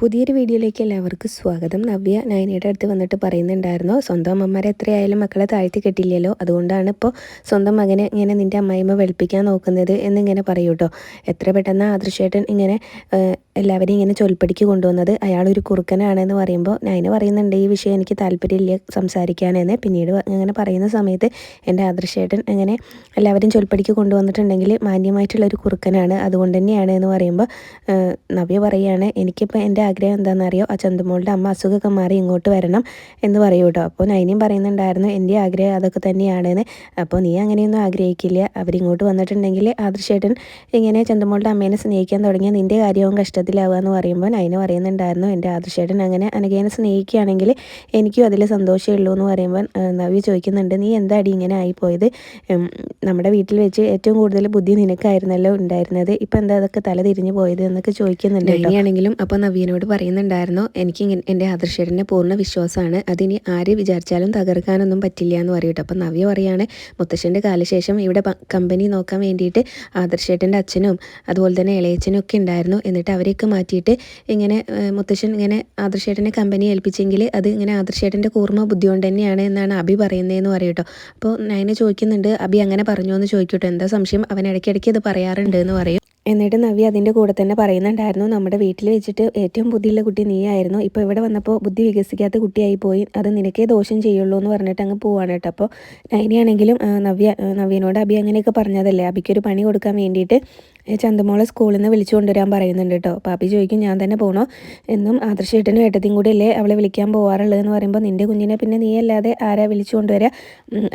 പുതിയൊരു വീഡിയോയിലേക്ക് എല്ലാവർക്കും സ്വാഗതം. നവ്യ നയനയുടെ അടുത്ത് വന്നിട്ട് പറയുന്നുണ്ടായിരുന്നു സ്വന്തം അമ്മമാരെ എത്രയായാലും മക്കളെ താഴ്ത്തി കെട്ടില്ലല്ലോ. അതുകൊണ്ടാണ് ഇപ്പോൾ സ്വന്തം മകനെ ഇങ്ങനെ നിന്റെ അമ്മായിമ്മ വെളുപ്പിക്കാൻ നോക്കുന്നത് എന്നിങ്ങനെ പറയൂ കേട്ടോ എത്ര പെട്ടെന്ന് ആദർശേട്ടൻ ഇങ്ങനെ എല്ലാവരെയും ഇങ്ങനെ ചൊൽപ്പടിക്ക് കൊണ്ടുവന്നത്? അയാളൊരു കുറുക്കനാണെന്ന് പറയുമ്പോൾ നയന പറയുന്നുണ്ട് ഈ വിഷയം എനിക്ക് താല്പര്യമില്ല സംസാരിക്കാനെന്ന്. പിന്നീട് അങ്ങനെ പറയുന്ന സമയത്ത് എന്റെ ആദർശേട്ടൻ അങ്ങനെ എല്ലാവരും ചൊൽപ്പടിക്ക് കൊണ്ടുവന്നിട്ടുണ്ടെങ്കിൽ മാന്യമായിട്ടുള്ള ഒരു കുറുക്കനാണ് അതുകൊണ്ട് തന്നെയാണ് എന്ന് പറയുമ്പോൾ നവ്യ പറയുകയാണ് എനിക്കിപ്പോൾ എന്റെ ആഗ്രഹം എന്താണെന്നറിയോ? ആ ചന്തുമോളുടെ അമ്മ അസുഖമൊക്കെ മാറി ഇങ്ങോട്ട് വരണം എന്ന് പറയൂ കേട്ടോ. അപ്പോൾ നൈനിയും പറയുന്നുണ്ടായിരുന്നു എന്റെ ആഗ്രഹം അതൊക്കെ തന്നെയാണെന്ന്. അപ്പോൾ നീ അങ്ങനെയൊന്നും ആഗ്രഹിക്കില്ല. അവരിങ്ങോട്ട് വന്നിട്ടുണ്ടെങ്കിൽ ആദർശേട്ടൻ ഇങ്ങനെ ചന്തുമോളുടെ അമ്മേനെ സ്നേഹിക്കാൻ തുടങ്ങിയാൽ നിന്റെ കാര്യവും കഷ്ടത്തിലാവുക എന്ന് പറയുമ്പോൾ നൈന പറയുന്നുണ്ടായിരുന്നു എന്റെ ആദർശേട്ടൻ അങ്ങനെ അനഘേനെ സ്നേഹിക്കുകയാണെങ്കിൽ എനിക്കും അതിൽ സന്തോഷമുള്ളൂ എന്ന് പറയുമ്പോൾ നവ്യ ചോദിക്കുന്നുണ്ട് നീ എന്താടി ഇങ്ങനെ ആയിപ്പോയത്? നമ്മുടെ വീട്ടിൽ വെച്ച് ഏറ്റവും കൂടുതൽ ബുദ്ധി നിനക്കായിരുന്നല്ലോ ഉണ്ടായിരുന്നത്. ഇപ്പം എന്താ അതൊക്കെ തല തിരിഞ്ഞു പോയത്? എന്നൊക്കെ ചോദിക്കുന്നുണ്ട് ആണെങ്കിലും അപ്പോൾ നവീനോട് പറയുന്നുണ്ടായിരുന്നു എനിക്ക് എന്റെ ആദർശേട്ടന്റെ പൂർണ വിശ്വാസമാണ്. അതിനി ആര് വിചാരിച്ചാലും തകർക്കാനൊന്നും പറ്റില്ല എന്ന് പറയട്ടെ. അപ്പം നവ്യ പറയാണ് മുത്തശ്ശന്റെ കാലശേഷം ഇവിടെ കമ്പനി നോക്കാൻ വേണ്ടിയിട്ട് ആദർശേട്ടന്റെ അച്ഛനും അതുപോലെ തന്നെ ഇളയച്ചനും ഒക്കെ ഉണ്ടായിരുന്നു. എന്നിട്ട് അവരെയൊക്കെ മാറ്റിയിട്ട് ഇങ്ങനെ മുത്തശ്ശൻ ഇങ്ങനെ ആദർശേട്ടനെ കമ്പനി ഏൽപ്പിച്ചെങ്കിൽ അത് ഇങ്ങനെ ആദർശേട്ടന്റെ കൂർമ്മ ബുദ്ധി കൊണ്ട് തന്നെയാണ് എന്നാണ് അഭി പറയുന്നതെന്ന് പറയട്ടോ. അപ്പോൾ നയനെ ചോദിക്കുന്നുണ്ട് അഭി അങ്ങനെ പറഞ്ഞു എന്ന് ചോദിക്കട്ടോ. എന്താ സംശയം? അവൻ ഇടയ്ക്കിടയ്ക്ക് അത് പറയാറുണ്ട് എന്ന് പറയും. എന്നിട്ട് നവ്യ അതിന്റെ കൂടെ തന്നെ പറയുന്നുണ്ടായിരുന്നു നമ്മുടെ വീട്ടിൽ വെച്ചിട്ട് ഏറ്റവും ബുദ്ധിയുള്ള കുട്ടി നീയായിരുന്നു. ഇപ്പോൾ ഇവിടെ വന്നപ്പോൾ ബുദ്ധി വികസിക്കാത്ത കുട്ടിയായി പോയി. അത് നിനക്കേ ദോഷം ചെയ്യുള്ളൂ എന്ന് പറഞ്ഞിട്ട് അങ്ങ് പോവാണ് കേട്ടോ. അപ്പോൾ നൈനിയാണെങ്കിലും നവ്യ നവ്യനോട് അബി അങ്ങനെയൊക്കെ പറഞ്ഞതല്ലേ? അബിക്കൊരു പണി കൊടുക്കാൻ വേണ്ടിയിട്ട് ചന്ദമോളെ സ്കൂളിൽ നിന്ന് വിളിച്ചു കൊണ്ടുവരാൻ പറയുന്നുണ്ട് കേട്ടോ. അബി ചോദിക്കും ഞാൻ തന്നെ പോകണോ എന്നും ആദർശ ഏട്ടനും ഏട്ടത്തിയും കൂടി അല്ലേ അവളെ വിളിക്കാൻ പോകാറുള്ളത് എന്ന് പറയുമ്പോൾ നിന്റെ കുഞ്ഞിനെ പിന്നെ നീ അല്ലാതെ ആരാ വിളിച്ചു കൊണ്ടുവരിക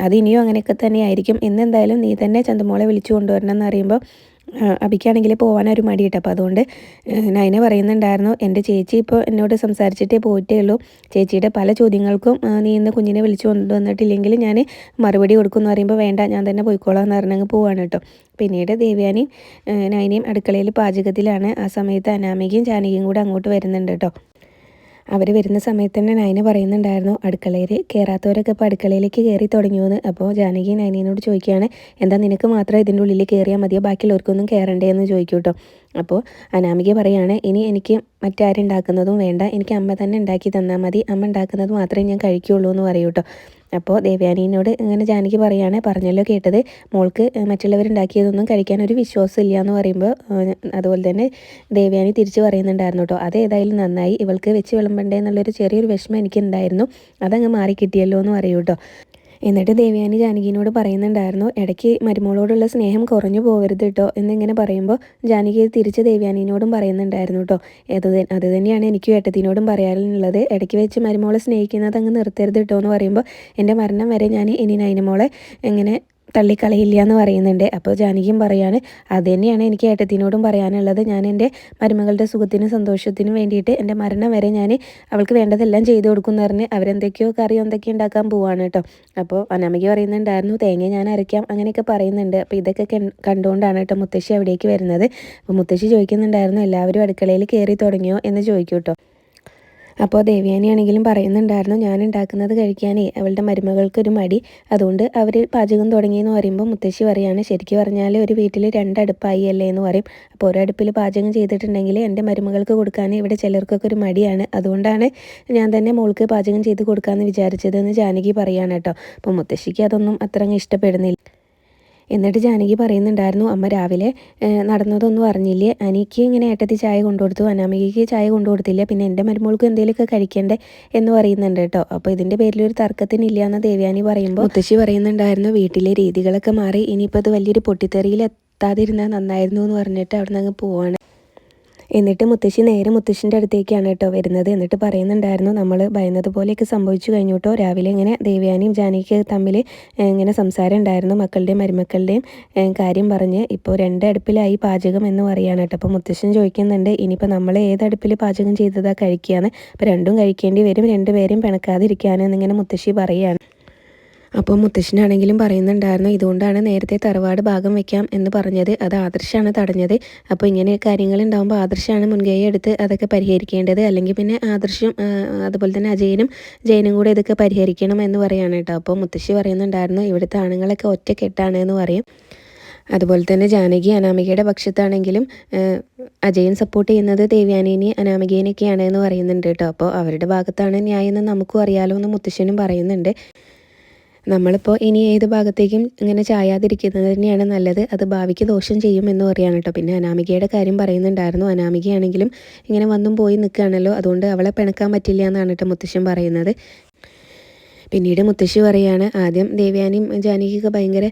അത് ഇനിയും അങ്ങനെയൊക്കെ തന്നെ ആയിരിക്കും. ഇന്നെന്തായാലും നീ തന്നെ ചന്ദമോളെ വിളിച്ചു കൊണ്ടുവരണം എന്ന് പറയുമ്പോൾ ആ, അബിക്കാണെങ്കിൽ പോകാനൊരു മടിയിട്ട് അപ്പോൾ അതുകൊണ്ട് നൈന പറയുന്നുണ്ടായിരുന്നു എന്റെ ചേച്ചി ഇപ്പോൾ എന്നോട് സംസാരിച്ചിട്ടേ പോയിട്ടേ ഉള്ളൂ. ചേച്ചിയുടെ പല ചോദ്യങ്ങൾക്കും നീ ഇന്ന് കുഞ്ഞിനെ വിളിച്ചു കൊണ്ടുവന്നിട്ടില്ലെങ്കിൽ ഞാൻ മറുപടി കൊടുക്കുമെന്ന് പറയുമ്പോൾ വേണ്ട ഞാൻ തന്നെ പോയിക്കോളാം എന്ന് പറഞ്ഞങ്ങ് പോവാണ് കേട്ടോ. പിന്നീട് ദേവ്യാനിയും നയനയും അടുക്കളയിൽ പാചകത്തിലാണ്. ആ സമയത്ത് അനാമികയും ജാനകിയും കൂടെ അങ്ങോട്ട് വരുന്നുണ്ട് കേട്ടോ. അവർ വരുന്ന സമയത്ത് തന്നെ നയന പറയുന്നുണ്ടായിരുന്നു അടുക്കളയിൽ കയറാത്തവരൊക്കെ ഇപ്പോൾ അടുക്കളയിലേക്ക് കയറി തുടങ്ങിയെന്ന്. അപ്പോൾ ജാനകി നയനയോട് ചോദിക്കുകയാണ് എന്താ നിനക്ക് മാത്രം ഇതിന്റെ ഉള്ളിൽ കയറിയാൽ മതിയോ? ബാക്കിയുള്ളവർക്കൊന്നും കയറണ്ടേ എന്ന് ചോദിക്കും കേട്ടോ അപ്പോൾ അനാമിക പറയാണ് ഇനി എനിക്ക് മറ്റാരും ഉണ്ടാക്കുന്നതും വേണ്ട. എനിക്ക് അമ്മ തന്നെ ഉണ്ടാക്കി തന്നാൽ മതി. അമ്മ ഉണ്ടാക്കുന്നത് മാത്രമേ ഞാൻ കഴിക്കുകയുള്ളൂ എന്ന് പറയൂ അപ്പോൾ ദേവയാനീനോട് ഇങ്ങനെ ജാനകി പറയാണ് പറഞ്ഞല്ലോ കേട്ടത്. മോൾക്ക് മറ്റുള്ളവരുണ്ടാക്കിയതൊന്നും കഴിക്കാൻ ഒരു വിശ്വാസം ഇല്ല എന്ന് പറയുമ്പോൾ അതുപോലെ തന്നെ ദേവയാനി തിരിച്ച് പറയുന്നുണ്ടായിരുന്നു കേട്ടോ അത് ഏതായാലും നന്നായി. ഇവൾക്ക് വെച്ച് വിളമ്പണ്ടേ എന്നുള്ളൊരു ചെറിയൊരു വിഷമം എനിക്കുണ്ടായിരുന്നു. അതങ്ങ് മാറി കിട്ടിയല്ലോ എന്ന് പറയൂ കേട്ടോ എന്നിട്ട് ദേവയാനി ജാനകിനോട് പറയുന്നുണ്ടായിരുന്നു ഇടയ്ക്ക് മരുമോളോടുള്ള സ്നേഹം കുറഞ്ഞു പോകരുത് കേട്ടോ എന്നിങ്ങനെ പറയുമ്പോൾ ജാനകി തിരിച്ച് ദേവയാനിനോടും പറയുന്നുണ്ടായിരുന്നു കേട്ടോ അത് അത് തന്നെയാണ് എനിക്ക് ഏട്ടത്തിനോടും പറയാനുള്ളത്. ഇടയ്ക്ക് വെച്ച് മരുമോളെ സ്നേഹിക്കുന്നത് അങ്ങ് നിർത്തരുത് കേട്ടോ എന്ന് പറയുമ്പോൾ എന്റെ മരണം വരെ ഞാൻ ഇനി നൈനമോളെ എങ്ങനെ തള്ളിക്കളയില്ല എന്ന് പറയുന്നുണ്ട്. അപ്പോൾ ജാനകിയും പറയാണ് അത് തന്നെയാണ് എനിക്ക് ഏട്ടത്തിനോടും പറയാനുള്ളത്. ഞാൻ എന്റെ മരുമകളുടെ സുഖത്തിനും സന്തോഷത്തിനും വേണ്ടിയിട്ട് എന്റെ മരണം വരെ ഞാൻ അവൾക്ക് വേണ്ടതെല്ലാം ചെയ്തു കൊടുക്കും പറഞ്ഞ് അവരെന്തൊക്കെയോ കറി എന്തൊക്കെയോ ഉണ്ടാക്കാൻ പോവാണ് കേട്ടോ. അപ്പോൾ അനാമിക പറയുന്നുണ്ടായിരുന്നു തേങ്ങ ഞാൻ അരയ്ക്കാം അങ്ങനെയൊക്കെ പറയുന്നുണ്ട്. അപ്പോൾ ഇതൊക്കെ കണ്ടുകൊണ്ടാണ് കേട്ടോ മുത്തശ്ശി അവിടേക്ക് വരുന്നത്. അപ്പോൾ മുത്തശ്ശി ചോദിക്കുന്നുണ്ടായിരുന്നു എല്ലാവരും അടുക്കളയിൽ കയറി തുടങ്ങിയോ? എന്ന് ചോദിക്കും കേട്ടോ. അപ്പോൾ ദേവ്യാനിയാണെങ്കിലും പറയുന്നുണ്ടായിരുന്നു ഞാൻ ഉണ്ടാക്കുന്നത് കഴിക്കാനേ അവളുടെ മരുമകൾക്കൊരു മടി. അതുകൊണ്ട് അവർ പാചകം തുടങ്ങിയെന്ന് പറയുമ്പോൾ മുത്തശ്ശി പറയാണ് ശരിക്കും പറഞ്ഞാൽ ഒരു വീട്ടിൽ രണ്ടടുപ്പായി അല്ലേ എന്ന് പറയും. അപ്പോൾ ഒരടുപ്പിൽ പാചകം ചെയ്തിട്ടുണ്ടെങ്കിൽ എന്റെ മരുമകൾക്ക് കൊടുക്കാൻ ഇവിടെ ചിലർക്കൊക്കെ ഒരു മടിയാണ്. അതുകൊണ്ടാണ് ഞാൻ തന്നെ മോൾക്ക് പാചകം ചെയ്ത് കൊടുക്കാമെന്ന് വിചാരിച്ചതെന്ന് ജാനകി പറയാണ് കേട്ടോ. അപ്പോൾ മുത്തശ്ശിക്ക് അതൊന്നും അത്ര ഇഷ്ടപ്പെടുന്നില്ല. എന്നിട്ട് ജാനകി പറയുന്നുണ്ടായിരുന്നു അമ്മ രാവിലെ നടന്നതൊന്നും അറിഞ്ഞില്ലേ? അനിക്ക് ഇങ്ങനെ ഏട്ടത്തി ചായ കൊണ്ടുകൊടുത്തു. അനാമികയ്ക്ക് ചായ കൊണ്ടുകൊടുത്തില്ല. പിന്നെ എന്റെ മരുമോൾക്ക് എന്തെങ്കിലുമൊക്കെ കഴിക്കണ്ടേ? എന്ന് പറയുന്നുണ്ട് കേട്ടോ. അപ്പോൾ ഇതിന്റെ പേരിൽ ഒരു തർക്കത്തിനില്ല എന്ന് ദേവ്യാനി പറയുമ്പോൾ മുത്തശ്ശി പറയുന്നുണ്ടായിരുന്നു വീട്ടിലെ രീതികളൊക്കെ മാറി. ഇനിയിപ്പോൾ അത് വലിയൊരു പൊട്ടിത്തെറിയിൽ എത്താതിരുന്നാൽ നന്നായിരുന്നു എന്ന് പറഞ്ഞിട്ട് അവിടെ നിന്ന് അങ്ങ് പോവാണ്. എന്നിട്ട് മുത്തശ്ശി നേരെ മുത്തശ്ശിന്റെ അടുത്തേക്കാണ് കേട്ടോ വരുന്നത്. എന്നിട്ട് പറയുന്നുണ്ടായിരുന്നു നമ്മൾ ഭയന്നത് പോലെയൊക്കെ സംഭവിച്ചു കഴിഞ്ഞു കേട്ടോ രാവിലെ ഇങ്ങനെ ദേവയാനിയും ജാനകിക്ക് തമ്മിൽ ഇങ്ങനെ സംസാരം ഉണ്ടായിരുന്നു. മക്കളുടെയും മരുമക്കളുടെയും കാര്യം പറഞ്ഞ് ഇപ്പോൾ രണ്ട് അടുപ്പിലായി പാചകം എന്ന് പറയുകയാണ് കേട്ടോ. അപ്പോൾ മുത്തശ്ശൻ ചോദിക്കുന്നുണ്ട് ഇനിയിപ്പോൾ നമ്മൾ ഏത് അടുപ്പിൽ പാചകം ചെയ്തതാണ് കഴിക്കുകയാണ് അപ്പോൾ രണ്ടും കഴിക്കേണ്ടി വരും രണ്ടുപേരും പിണക്കാതിരിക്കാനെന്നിങ്ങനെ മുത്തശ്ശി പറയുകയാണ് അപ്പോൾ മുത്തശ്ശനാണെങ്കിലും പറയുന്നുണ്ടായിരുന്നു ഇതുകൊണ്ടാണ് നേരത്തെ തറവാട് ഭാഗം വെക്കാം എന്ന് പറഞ്ഞത്. അത് ആദർശാണ് തടഞ്ഞത്. അപ്പോൾ ഇങ്ങനെ കാര്യങ്ങൾ ഉണ്ടാകുമ്പോൾ ആദർശാണ് മുൻകൈ എടുത്ത് അതൊക്കെ പരിഹരിക്കേണ്ടത്. അല്ലെങ്കിൽ പിന്നെ ആദർശം അതുപോലെ തന്നെ അജയനും ജയനും കൂടെ ഇതൊക്കെ പരിഹരിക്കണം എന്ന് പറയാണ് കേട്ടോ. അപ്പോൾ മുത്തശ്ശി പറയുന്നുണ്ടായിരുന്നു ഇവിടുത്തെ ആണുങ്ങളൊക്കെ ഒറ്റക്കെട്ടാണ് എന്ന് പറയും. അതുപോലെ തന്നെ ജാനകി അനാമികയുടെ പക്ഷത്താണെങ്കിലും അജയൻ സപ്പോർട്ട് ചെയ്യുന്നത് ദേവ്യാനേനെ അനാമികേനെയൊക്കെയാണ് എന്ന് പറയുന്നുണ്ട് കേട്ടോ. അപ്പോൾ അവരുടെ ഭാഗത്താണ് ന്യായം എന്ന് നമുക്കും അറിയാലോ എന്ന് മുത്തശ്ശനും പറയുന്നുണ്ട്. നമ്മളിപ്പോൾ ഇനി ഏത് ഭാഗത്തേക്കും ഇങ്ങനെ ചായാതിരിക്കുന്നത് തന്നെയാണ് നല്ലത്. അത് ഭാവിക്ക് ദോഷം ചെയ്യും എന്ന് പറയാണ് കേട്ടോ. പിന്നെ അനാമികയുടെ കാര്യം പറയുന്നുണ്ടായിരുന്നു. അനാമികയാണെങ്കിലും ഇങ്ങനെ വന്നും പോയി നിൽക്കുകയാണല്ലോ. അതുകൊണ്ട് അവളെ പിണക്കാൻ പറ്റില്ല എന്നാണ് കേട്ടോ മുത്തശ്ശൻ പറയുന്നത്. പിന്നീട് മുത്തശ്ശി പറയാണ് ആദ്യം ദേവ്യാനിയും ജാനകിയൊക്കെ ഭയങ്കര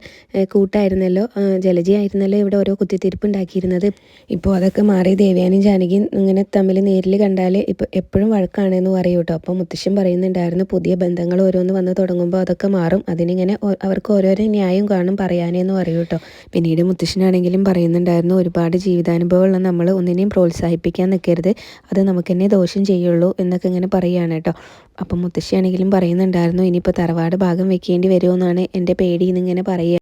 കൂട്ടായിരുന്നല്ലോ ജലജി ആയിരുന്നല്ലോ ഇവിടെ ഓരോ കുത്തിത്തിരിപ്പ് ഉണ്ടാക്കിയിരുന്നത് ഇപ്പോൾ അതൊക്കെ മാറി ദേവ്യാനിയും ജാനകിയും ഇങ്ങനെ തമ്മിൽ നേരിൽ കണ്ടാൽ ഇപ്പോൾ എപ്പോഴും വഴക്കാണെന്ന് പറയൂ കേട്ടോ അപ്പോൾ മുത്തശ്ശൻ പറയുന്നുണ്ടായിരുന്നു പുതിയ ബന്ധങ്ങൾ ഓരോന്ന് വന്ന് തുടങ്ങുമ്പോൾ അതൊക്കെ മാറും. അതിനിങ്ങനെ അവർക്ക് ഓരോരോ ന്യായം കാണും പറയാനേന്ന് പറയൂ കേട്ടോ പിന്നീട് മുത്തശ്ശനാണെങ്കിലും പറയുന്നുണ്ടായിരുന്നു ഒരുപാട് ജീവിതാനുഭവമുള്ള നമ്മൾ ഒന്നിനെയും പ്രോത്സാഹിപ്പിക്കാൻ നിൽക്കരുത്. അത് നമുക്ക് തന്നെ ദോഷം ചെയ്യുള്ളൂ എന്നൊക്കെ ഇങ്ങനെ പറയുകയാണ് കേട്ടോ അപ്പം മുത്തശ്ശിയാണെങ്കിലും പറയുന്നുണ്ടായിരുന്നു ഇനിയിപ്പോൾ തറവാട് ഭാഗം വെക്കേണ്ടി വരുമെന്നാണ് എന്റെ പേടിയെന്നിങ്ങനെ പറയുക.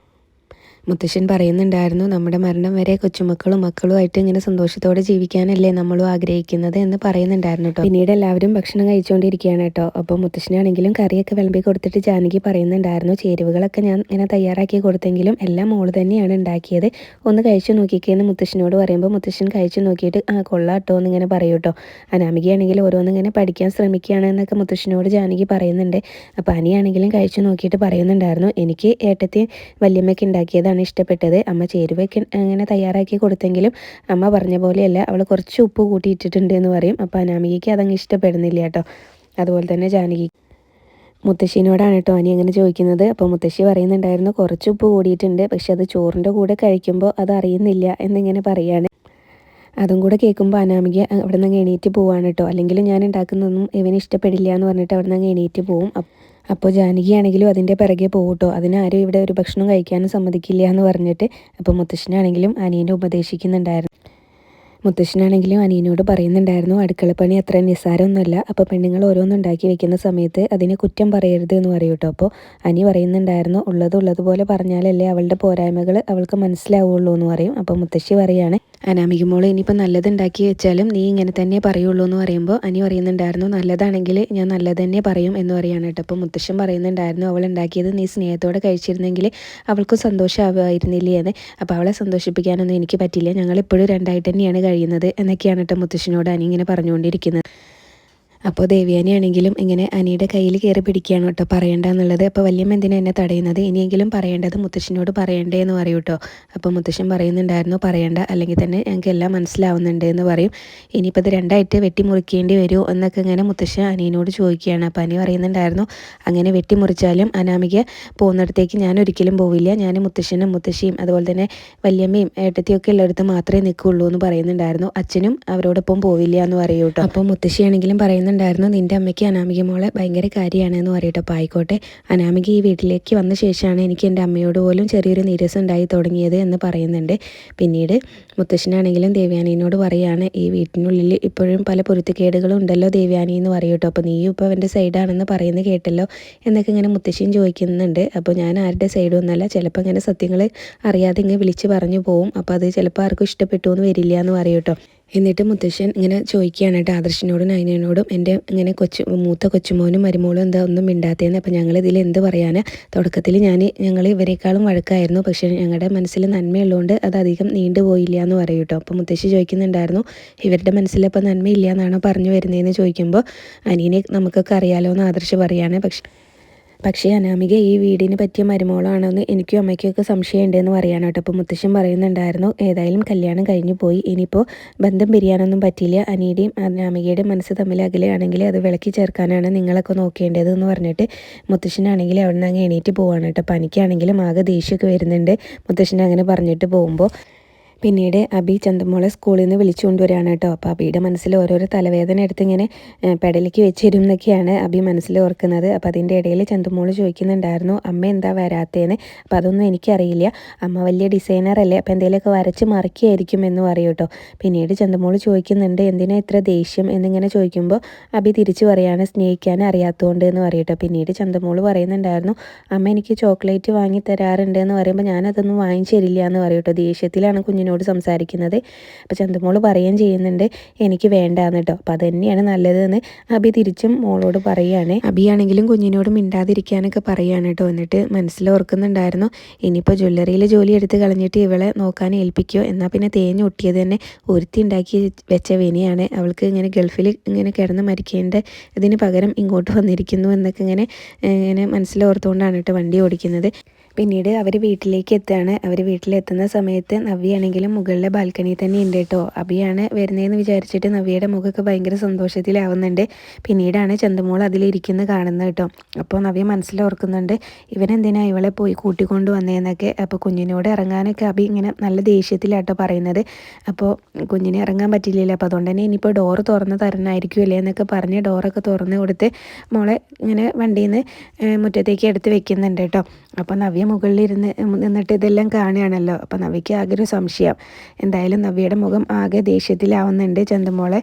മുത്തശ്ശൻ പറയുന്നുണ്ടായിരുന്നു നമ്മുടെ മരണം വരെ കൊച്ചുമക്കളും മക്കളുമായിട്ട് ഇങ്ങനെ സന്തോഷത്തോടെ ജീവിക്കാനല്ലേ നമ്മളും ആഗ്രഹിക്കുന്നത് എന്ന് പറയുന്നുണ്ടായിരുന്നു കേട്ടോ. പിന്നീട് എല്ലാവരും ഭക്ഷണം കഴിച്ചുകൊണ്ടിരിക്കുകയാണ് കേട്ടോ. അപ്പോൾ മുത്തശ്ശനാണെങ്കിലും കറിയൊക്കെ വിളമ്പി കൊടുത്തിട്ട് ജാനകി പറയുന്നുണ്ടായിരുന്നു ചേരുവകളൊക്കെ ഞാൻ ഇങ്ങനെ തയ്യാറാക്കി കൊടുത്തെങ്കിലും എല്ലാം മോൾ തന്നെയാണ് ഉണ്ടാക്കിയത്. ഒന്ന് കഴിച്ചു നോക്കിക്കേന്ന് മുത്തശ്ശനോട് പറയുമ്പോൾ മുത്തശ്ശൻ കഴിച്ചു നോക്കിയിട്ട് ആ കൊള്ളാട്ടോ എന്നിങ്ങനെ പറയൂ കേട്ടോ. അനാമികയാണെങ്കിൽ ഓരോന്നിങ്ങനെ പഠിക്കാൻ ശ്രമിക്കുകയാണ് എന്നൊക്കെ മുത്തശ്ശനോട് ജാനകി പറയുന്നുണ്ട്. അപ്പോൾ അനിയാണെങ്കിലും കഴിച്ചു നോക്കിയിട്ട് പറയുന്നുണ്ടായിരുന്നു എനിക്ക് ഏട്ടത്തെ വല്യമ്മയ്ക്ക് ഉണ്ടാക്കിയത് അതാണ് ഇഷ്ടപ്പെട്ടത്. അമ്മ ചേരുവയ്ക്ക് അങ്ങനെ തയ്യാറാക്കി കൊടുത്തെങ്കിലും അമ്മ പറഞ്ഞ പോലെയല്ല. അവൾ കുറച്ച് ഉപ്പ് കൂട്ടിയിട്ടിട്ടുണ്ട് എന്ന് പറയും. അപ്പോൾ അനാമികയ്ക്ക് അതങ്ങ് ഇഷ്ടപ്പെടുന്നില്ല കേട്ടോ. അതുപോലെ തന്നെ ജാനകി മുത്തശ്ശീനോടാണ് കേട്ടോ അനി അങ്ങനെ ചോദിക്കുന്നത്. അപ്പോൾ മുത്തശ്ശി പറയുന്നുണ്ടായിരുന്നു കുറച്ച് ഉപ്പ് കൂടിയിട്ടുണ്ട്. പക്ഷെ അത് ചോറിന്റെ കൂടെ കഴിക്കുമ്പോൾ അത് അറിയുന്നില്ല എന്നിങ്ങനെ പറയാണ്. അതും കൂടെ കേൾക്കുമ്പോൾ അനാമിക അവിടെ നിന്ന് എണീറ്റ് പോവാണ് കേട്ടോ. അല്ലെങ്കിൽ ഞാൻ ഉണ്ടാക്കുന്നതൊന്നും ഇവന് ഇഷ്ടപ്പെടില്ല എന്ന് പറഞ്ഞിട്ട് അവിടെ നിന്ന് എണീറ്റ് പോവും. അപ്പോൾ ജാനകിയാണെങ്കിലും അതിന്റെ പിറകെ പോകട്ടോ അതിനാരും ഇവിടെ ഒരു ഭക്ഷണം കഴിക്കാനും സമ്മതിക്കില്ല എന്ന് പറഞ്ഞിട്ട് അപ്പോൾ മുത്തശ്ശനാണെങ്കിലും അനിയനെ ഉപദേശിക്കുന്നുണ്ടായിരുന്നു. മുത്തശ്ശനാണെങ്കിലും അനിയനോട് പറയുന്നുണ്ടായിരുന്നു അടുക്കളപ്പണി അത്ര നിസ്സാരമൊന്നുമല്ല. അപ്പോൾ പെണ്ണുങ്ങൾ ഓരോന്നുണ്ടാക്കി വെക്കുന്ന സമയത്ത് അതിനെ കുറ്റം പറയരുത് എന്ന് പറയും കേട്ടോ. അപ്പോൾ അനി പറയുന്നുണ്ടായിരുന്നു ഉള്ളത് ഉള്ളതുപോലെ പറഞ്ഞാലല്ലേ അവളുടെ പോരായ്മകൾ അവൾക്ക് മനസ്സിലാവുള്ളൂ എന്ന് പറയും. അപ്പോൾ മുത്തശ്ശി പറയാണ് അനാമിക മോൾ ഇനിയിപ്പോൾ നല്ലതുണ്ടാക്കി വെച്ചാലും നീ ഇങ്ങനെ തന്നെ പറയുള്ളൂ എന്ന് പറയുമ്പോൾ അനി പറയുന്നുണ്ടായിരുന്നു നല്ലതാണെങ്കിൽ ഞാൻ നല്ലത് തന്നെ പറയും എന്ന് പറയാണ് കേട്ടോ. അപ്പോൾ മുത്തശ്ശൻ പറയുന്നുണ്ടായിരുന്നു അവൾ ഉണ്ടാക്കിയത് നീ സ്നേഹത്തോടെ കഴിച്ചിരുന്നെങ്കിൽ അവൾക്ക് സന്തോഷമാവായിരുന്നില്ലേ എന്ന്. അപ്പോൾ അവളെ സന്തോഷിപ്പിക്കാനൊന്നും എനിക്ക് പറ്റില്ല. ഞങ്ങൾ ഇപ്പോഴും രണ്ടായിട്ട് തന്നെയാണ് കഴിയുന്നത് എന്നൊക്കെയാണ് കേട്ടോ മുത്തശ്ശനോട് അനി ഇങ്ങനെ പറഞ്ഞുകൊണ്ടിരിക്കുന്നത്. അപ്പോൾ ദേവ്യാനിയാണെങ്കിലും ഇങ്ങനെ അനിയുടെ കയ്യിൽ കയറി പിടിക്കുകയാണ് കേട്ടോ പറയേണ്ട എന്നുള്ളത് അപ്പോൾ വല്യമ്മ എന്തിനാ എന്നെ തടയുന്നത്? ഇനിയെങ്കിലും പറയേണ്ടത് മുത്തശ്ശനോട് പറയണ്ടേ എന്ന് പറയൂ കേട്ടോ. അപ്പോൾ മുത്തശ്ശൻ പറയുന്നുണ്ടായിരുന്നു പറയണ്ട. അല്ലെങ്കിൽ തന്നെ ഞങ്ങൾക്ക് എല്ലാം മനസ്സിലാവുന്നുണ്ട് എന്ന് പറയും. ഇനിയിപ്പോൾ ഇത് രണ്ടായിട്ട് വെട്ടി മുറിക്കേണ്ടി വരുമോ എന്നൊക്കെ ഇങ്ങനെ മുത്തശ്ശൻ അനിയനോട് ചോദിക്കുകയാണ്. അപ്പോൾ അനി പറയുന്നുണ്ടായിരുന്നു അങ്ങനെ വെട്ടി മുറിച്ചാലും അനാമിക പോകുന്നിടത്തേക്ക് ഞാൻ ഒരിക്കലും പോവില്ല. ഞാൻ മുത്തശ്ശനും മുത്തശ്ശിയും അതുപോലെ തന്നെ വല്യമ്മയും ഏട്ടത്തിയൊക്കെ ഉള്ളിടത്ത് മാത്രമേ നിൽക്കുള്ളൂ എന്ന് പറയുന്നുണ്ടായിരുന്നു. അച്ഛനും അവരോടൊപ്പം പോവില്ല എന്ന് പറയൂ കേട്ടോ. അപ്പോൾ മുത്തശ്ശിയാണെങ്കിലും പറയുന്നത് പറയുന്നുണ്ടായിരുന്നു നിന്റെ അമ്മയ്ക്ക് അനാമിക മോളെ ഭയങ്കര കാര്യമാണ് എന്ന് പറയട്ടെ അപ്പോൾ ആയിക്കോട്ടെ. അനാമിക ഈ വീട്ടിലേക്ക് വന്ന ശേഷമാണ് എനിക്ക് എന്റെ അമ്മയോട് പോലും ചെറിയൊരു നീരസം ഉണ്ടായി തുടങ്ങിയത് എന്ന് പറയുന്നുണ്ട്. പിന്നീട് മുത്തശ്ശനാണെങ്കിലും ദേവ്യാനിയോട് പറയുകയാണ് ഈ വീട്ടിനുള്ളിൽ ഇപ്പോഴും പല പൊരുത്തക്കേടുകളും ഉണ്ടല്ലോ ദേവ്യാനി എന്ന് പറയട്ടോ അപ്പോൾ നീയും ഇപ്പോൾ അവന്റെ സൈഡാണെന്ന് പറയുന്നത് കേട്ടല്ലോ? എന്നൊക്കെ ഇങ്ങനെ മുത്തശ്ശിയും ചോദിക്കുന്നുണ്ട്. അപ്പോൾ ഞാൻ ആരുടെ സൈഡും ഒന്നല്ല ചിലപ്പോൾ ഇങ്ങനെ സത്യങ്ങൾ അറിയാതെ ഇങ്ങനെ വിളിച്ച് പറഞ്ഞു പോവും. അപ്പോൾ അത് ചിലപ്പോൾ ആർക്കും ഇഷ്ടപ്പെട്ടു എന്ന് വരില്ല എന്ന് പറയൂട്ടോ എന്നിട്ട് മുത്തശ്ശൻ ഇങ്ങനെ ചോദിക്കുകയാണ് കേട്ടോ ആദർശിനോടും നയനോടും എന്റെ ഇങ്ങനെ കൊച്ചു മൂത്ത കൊച്ചുമോനും മരുമോളും എന്താ ഒന്നും മിണ്ടാത്തതെന്ന്? അപ്പം ഞങ്ങൾ ഇതിൽ എന്ത് പറയാൻ തുടക്കത്തിൽ ഞാൻ ഞങ്ങൾ ഇവരെക്കാളും വഴക്കായിരുന്നു. പക്ഷേ ഞങ്ങളുടെ മനസ്സിൽ നന്മയുള്ളതുകൊണ്ട് അത് അധികം നീണ്ടുപോയില്ല എന്ന് പറയും കേട്ടോ. അപ്പം മുത്തശ്ശി ചോദിക്കുന്നുണ്ടായിരുന്നു ഇവരുടെ മനസ്സിലപ്പോൾ നന്മയില്ല എന്നാണോ പറഞ്ഞു വരുന്നതെന്ന്? ചോദിക്കുമ്പോൾ അനിയനെ നമുക്കൊക്കെ അറിയാലോ എന്ന് ആദർശ് പറയാണ്. പക്ഷേ പക്ഷേ അനാമിക ഈ വീടിന് പറ്റിയ മരുമോളാണെന്ന് എനിക്കും അമ്മയ്ക്കൊക്കെ സംശയമുണ്ടെന്ന് പറയാനോ കേട്ടോ. അപ്പോൾ മുത്തശ്ശൻ പറയുന്നുണ്ടായിരുന്നു ഏതായാലും കല്യാണം കഴിഞ്ഞു പോയി. ഇനിയിപ്പോൾ ബന്ധം പിരിയാനൊന്നും പറ്റിയില്ല. അനിയുടെയും അനാമികയുടെയും മനസ്സ് തമ്മിൽ അകലെയാണെങ്കിൽ അത് വിളക്കി ചേർക്കാനാണ് നിങ്ങളൊക്കെ നോക്കേണ്ടത് എന്ന് പറഞ്ഞിട്ട് മുത്തശ്ശനാണെങ്കിൽ അവിടെ നിന്ന് അങ്ങ് എണീറ്റ് പോവാണ് കേട്ടോ. പനിക്കാണെങ്കിലും ആകെ ദേഷ്യമൊക്കെ വരുന്നുണ്ട് മുത്തശ്ശൻ അങ്ങനെ പറഞ്ഞിട്ട് പോകുമ്പോൾ പിന്നീട് അബി ചന്തമോളെ സ്കൂളിൽ നിന്ന് വിളിച്ചു കൊണ്ടുവരികയാണ് കേട്ടോ. അപ്പോൾ അബിയുടെ മനസ്സിൽ ഓരോരോ തലവേദന എടുത്ത് ഇങ്ങനെ പെടലിക്ക് വെച്ചിരും എന്നൊക്കെയാണ് അബി മനസ്സിൽ ഓർക്കുന്നത്. അപ്പോൾ അതിന്റെ ഇടയിൽ ചന്തമോൾ ചോദിക്കുന്നുണ്ടായിരുന്നു അമ്മ എന്താ വരാത്തേന്ന്? അപ്പോൾ അതൊന്നും എനിക്കറിയില്ല. അമ്മ വലിയ ഡിസൈനർ അല്ലേ അപ്പോൾ എന്തെങ്കിലുമൊക്കെ വരച്ച് മറിക്കുകയായിരിക്കും എന്ന് പറയും കേട്ടോ. പിന്നീട് ചന്തമോൾ ചോദിക്കുന്നുണ്ട് എന്തിനാ ഇത്ര ദേഷ്യം? എന്നിങ്ങനെ ചോദിക്കുമ്പോൾ അബി തിരിച്ചു പറയാണ് സ്നേഹിക്കാൻ അറിയാത്തതുകൊണ്ട് എന്ന് പറയും കേട്ടോ. പിന്നീട് ചന്തമോൾ പറയുന്നുണ്ടായിരുന്നു അമ്മ എനിക്ക് ചോക്ലേറ്റ് വാങ്ങി തരാറുണ്ട് എന്ന് പറയുമ്പോൾ ഞാനതൊന്നും വാങ്ങിച്ചു തരില്ല എന്ന് പറയും കേട്ടോ. ദേഷ്യത്തിലാണ് കുഞ്ഞിനോട് എന്നോട് സംസാരിക്കുന്നത്. അപ്പോൾ ചന്തുമോൾ പറയുകയും ചെയ്യുന്നുണ്ട് എനിക്ക് വേണ്ടാന്ന് കേട്ടോ അപ്പോൾ അത് തന്നെയാണ് നല്ലതെന്ന് അബി തിരിച്ചും മോളോട് പറയുകയാണ് അബിയാണെങ്കിലും കുഞ്ഞിനോട് മിണ്ടാതിരിക്കാനൊക്കെ പറയുകയാണ് കേട്ടോ എന്നിട്ട് മനസ്സിൽ ഓർക്കുന്നുണ്ടായിരുന്നു ഇനിയിപ്പോൾ ജ്വല്ലറിയിൽ ജോലി എടുത്ത് കളഞ്ഞിട്ട് ഇവളെ നോക്കാൻ ഏൽപ്പിക്കുമോ എന്നാൽ പിന്നെ തേഞ്ഞ് ഒട്ടിയത് തന്നെ ഒരുത്തി ഉണ്ടാക്കി വെച്ച വിനിയാണ്. അവൾക്ക് ഇങ്ങനെ ഗൾഫിൽ ഇങ്ങനെ കിടന്ന് മരിക്കേണ്ട ഇതിന് പകരം ഇങ്ങോട്ട് വന്നിരിക്കുന്നു എന്നൊക്കെ ഇങ്ങനെ ഇങ്ങനെ മനസ്സിലോർത്തുകൊണ്ടാണ് കേട്ടോ വണ്ടി ഓടിക്കുന്നത്. പിന്നീട് അവർ വീട്ടിലേക്ക് എത്തുകയാണ്. അവർ വീട്ടിലെത്തുന്ന സമയത്ത് നവ്യാണെങ്കിലും മുകളിലെ ബാൽക്കണിയിൽ തന്നെ ഉണ്ട് കേട്ടോ. അബിയാണ് വരുന്നതെന്ന് വിചാരിച്ചിട്ട് നവ്യയുടെ മുഖമൊക്കെ ഭയങ്കര സന്തോഷത്തിലാവുന്നുണ്ട്. പിന്നീടാണ് ചന്തമോൾ അതിലിരിക്കുന്നത് കാണുന്നത് കേട്ടോ. അപ്പോൾ നവ്യ മനസ്സിലോർക്കുന്നുണ്ട് ഇവനെന്തിനാ ഇവളെ പോയി കൂട്ടിക്കൊണ്ട് വന്നതെന്നൊക്കെ അപ്പോൾ കുഞ്ഞിനോട് ഇറങ്ങാനൊക്കെ അബി ഇങ്ങനെ നല്ല ദേഷ്യത്തിലാട്ടോ പറയുന്നത്. അപ്പോൾ കുഞ്ഞിനെ ഇറങ്ങാൻ പറ്റില്ലല്ലോ അപ്പോൾ അതുകൊണ്ട് തന്നെ ഇനിയിപ്പോൾ ഡോറ് തുറന്ന് തരണമായിരിക്കുമല്ലേ എന്നൊക്കെ പറഞ്ഞ് ഡോറൊക്കെ തുറന്ന് കൊടുത്ത് മോളെ ഇങ്ങനെ വണ്ടിയിൽ നിന്ന് മുറ്റത്തേക്ക് എടുത്ത് വെക്കുന്നുണ്ട് കേട്ടോ. അപ്പോൾ നവ്യ മുകളിലിരുന്ന് നിന്നിട്ട് ഇതെല്ലാം കാണുകയാണല്ലോ. അപ്പോൾ നവ്യയ്ക്ക് ആകെ ഒരു സംശയം. എന്തായാലും നവ്യയുടെ മുഖം ആകെ ദേഷ്യത്തിലാവുന്നുണ്ട് ചന്തുമോളെ.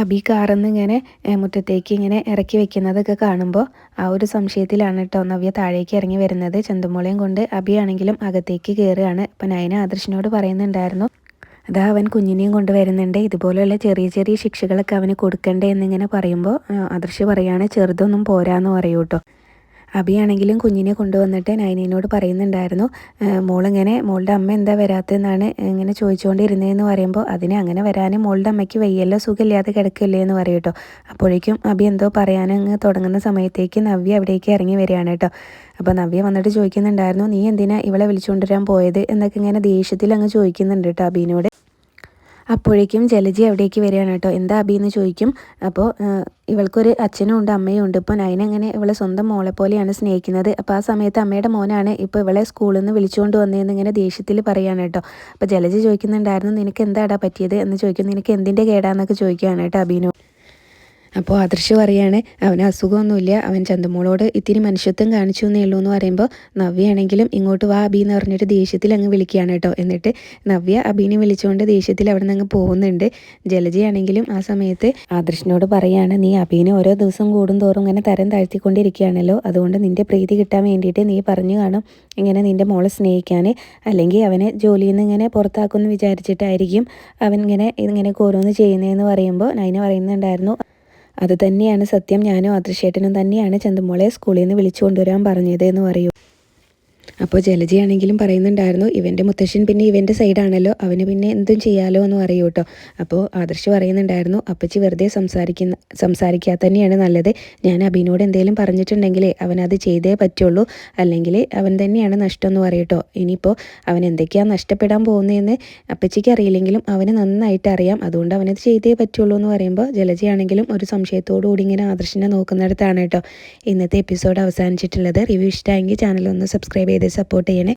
അബി കാറന്ന് ഇങ്ങനെ മുറ്റത്തേക്ക് ഇങ്ങനെ ഇറക്കി വെക്കുന്നതൊക്കെ കാണുമ്പോൾ ആ ഒരു സംശയത്തിലാണ് കേട്ടോ നവ്യ താഴേക്ക് ഇറങ്ങി വരുന്നത്. ചന്തുമോളയും കൊണ്ട് അബി ആണെങ്കിലും അകത്തേക്ക് കയറുകയാണ് അപ്പം നയന ആദർശിനോട് പറയുന്നുണ്ടായിരുന്നു അതാ അവൻ കുഞ്ഞിനെയും കൊണ്ട് വരുന്നുണ്ട്. ഇതുപോലെയുള്ള ചെറിയ ചെറിയ ശിക്ഷകളൊക്കെ അവന് കൊടുക്കണ്ടേ എന്നിങ്ങനെ പറയുമ്പോൾ ആദർശ് പറയുകയാണെങ്കിൽ ചെറുതൊന്നും പോരാന്ന് പറയൂ കേട്ടോ അബിയാണെങ്കിലും കുഞ്ഞിനെ കൊണ്ടുവന്നിട്ട് നൈനീനോട് പറയുന്നുണ്ടായിരുന്നു മോളിങ്ങനെ മോളുടെ അമ്മ എന്താ വരാത്തതെന്നാണ് ഇങ്ങനെ ചോദിച്ചുകൊണ്ടിരുന്നതെന്ന് പറയുമ്പോൾ അതിനെ അങ്ങനെ വരാനും മോളുടെ അമ്മയ്ക്ക് വയ്യല്ലോ സുഖമില്ലാതെ കിടക്കില്ലേ എന്ന് പറയും കേട്ടോ. അപ്പോഴേക്കും അബി എന്തോ പറയാനങ്ങ് തുടങ്ങുന്ന സമയത്തേക്ക് നവ്യ അവിടേക്ക് ഇറങ്ങി വരികയാണ് കേട്ടോ. അപ്പോൾ നവ്യ വന്നിട്ട് ചോദിക്കുന്നുണ്ടായിരുന്നു നീ എന്തിനാ ഇവളെ വിളിച്ചുകൊണ്ടുവരാൻ പോയത്? എന്നൊക്കെ ഇങ്ങനെ ദേഷ്യത്തിൽ അങ്ങ് ചോദിക്കുന്നുണ്ട് കേട്ടോ അബീനോട്. അപ്പോഴേക്കും ജലജി അവിടേക്ക് വരികയാണ് കേട്ടോ. എന്താ അബി എന്ന് ചോദിക്കും. അപ്പോൾ ഇവൾക്കൊരു അച്ഛനും ഉണ്ട് അമ്മയും ഉണ്ട്. ഇപ്പോൾ നയനങ്ങനെ ഇവളെ സ്വന്തം മോളെ പോലെയാണ് സ്നേഹിക്കുന്നത്. അപ്പോൾ ആ സമയത്ത് അമ്മയുടെ മോനാണ് ഇപ്പോൾ ഇവളെ സ്കൂളിൽ നിന്ന് വിളിച്ചുകൊണ്ട് വന്നതെന്ന് ഇങ്ങനെ ദേഷ്യത്തിൽ പറയുകയാണ് കേട്ടോ. അപ്പോൾ ജലജി ചോദിക്കുന്നുണ്ടായിരുന്നു നിനക്ക് എന്താടാ പറ്റിയത്? എന്ന് ചോദിക്കും. നിനക്ക് എന്തിന്റെ കേടാന്നൊക്കെ ചോദിക്കുകയാണ് കേട്ടോ അബീനു. അപ്പോൾ അദൃശ്യം പറയാണ് അവന് അസുഖമൊന്നുമില്ല. അവൻ ചന്തമോളോട് ഇത്തിരി മനുഷ്യത്വം കാണിച്ചു എന്നേ ഉള്ളൂ എന്ന് പറയുമ്പോൾ നവ്യയാണെങ്കിലും ഇങ്ങോട്ട് വാ അബി എന്ന് പറഞ്ഞിട്ട് ദേഷ്യത്തിൽ അങ്ങ് വിളിക്കുകയാണ് കേട്ടോ. എന്നിട്ട് നവ്യ അബീനെ വിളിച്ചുകൊണ്ട് ദേഷ്യത്തിൽ അവിടെ നിന്ന് അങ്ങ് പോകുന്നുണ്ട്. ജലജയാണെങ്കിലും ആ സമയത്ത് ആദർശിനോട് പറയാണ് നീ അബീനെ ഓരോ ദിവസം കൂടും തോറും ഇങ്ങനെ തരം താഴ്ത്തിക്കൊണ്ടിരിക്കുകയാണല്ലോ. അതുകൊണ്ട് നിന്റെ പ്രീതി കിട്ടാൻ വേണ്ടിയിട്ട് നീ പറഞ്ഞു കാണും. ഇങ്ങനെ നിന്റെ മോളെ സ്നേഹിക്കാൻ അല്ലെങ്കിൽ അവനെ ജോലിയിൽ നിന്ന് ഇങ്ങനെ പുറത്താക്കുമെന്ന് വിചാരിച്ചിട്ടായിരിക്കും അവൻ ഇങ്ങനെ ഇങ്ങനെ ഓരോന്ന് ചെയ്യുന്നതെന്ന് പറയുമ്പോൾ നൈന പറയുന്നുണ്ടായിരുന്നു അത് തന്നെയാണ് സത്യം. ഞാനും അദൃശ്യേട്ടനും തന്നെയാണ് ചന്തുമോളെ സ്കൂളിൽ നിന്ന് വിളിച്ചു കൊണ്ടുവരാൻ പറഞ്ഞത് എന്ന് പറയൂ. അപ്പോൾ ജലജയാണെങ്കിലും പറയുന്നുണ്ടായിരുന്നു ഇവന്റെ മുത്തശ്ശൻ പിന്നെ ഇവന്റെ സൈഡാണല്ലോ അവന് പിന്നെ എന്തും ചെയ്യാലോ എന്ന് പറയൂ കേട്ടോ. അപ്പോൾ ആദർശ് പറയുന്നുണ്ടായിരുന്നു അപ്പച്ചി വെറുതെ സംസാരിക്കുന്ന സംസാരിക്കാതെ തന്നെയാണ് നല്ലത്. ഞാൻ അഭിനോട് എന്തെങ്കിലും പറഞ്ഞിട്ടുണ്ടെങ്കിലേ അവൻ അത് ചെയ്തേ പറ്റുള്ളൂ അല്ലെങ്കിൽ അവൻ തന്നെയാണ് നഷ്ടം എന്ന് പറയട്ടോ ഇനിയിപ്പോൾ അവൻ എന്തൊക്കെയാണ് നഷ്ടപ്പെടാൻ പോകുന്നതെന്ന് അപ്പച്ചിക്ക് അറിയില്ലെങ്കിലും അവന് നന്നായിട്ട് അറിയാം അതുകൊണ്ട് അവനത് ചെയ്തേ പറ്റുള്ളൂ എന്ന് പറയുമ്പോൾ ജലജയാണെങ്കിലും ഒരു സംശയത്തോടു കൂടി ഇങ്ങനെ ആദർശിനെ നോക്കുന്നിടത്താണ് കേട്ടോ. ഇന്നത്തെ എപ്പിസോഡ് അവസാനിച്ചിട്ടുള്ളത്. റിവ്യൂ ഇഷ്ടമായെങ്കിൽ ചാനൽ ഒന്ന് സബ്സ്ക്രൈബ് ചെയ്ത് സപ്പോർട്ട് ചെയ്യണേ.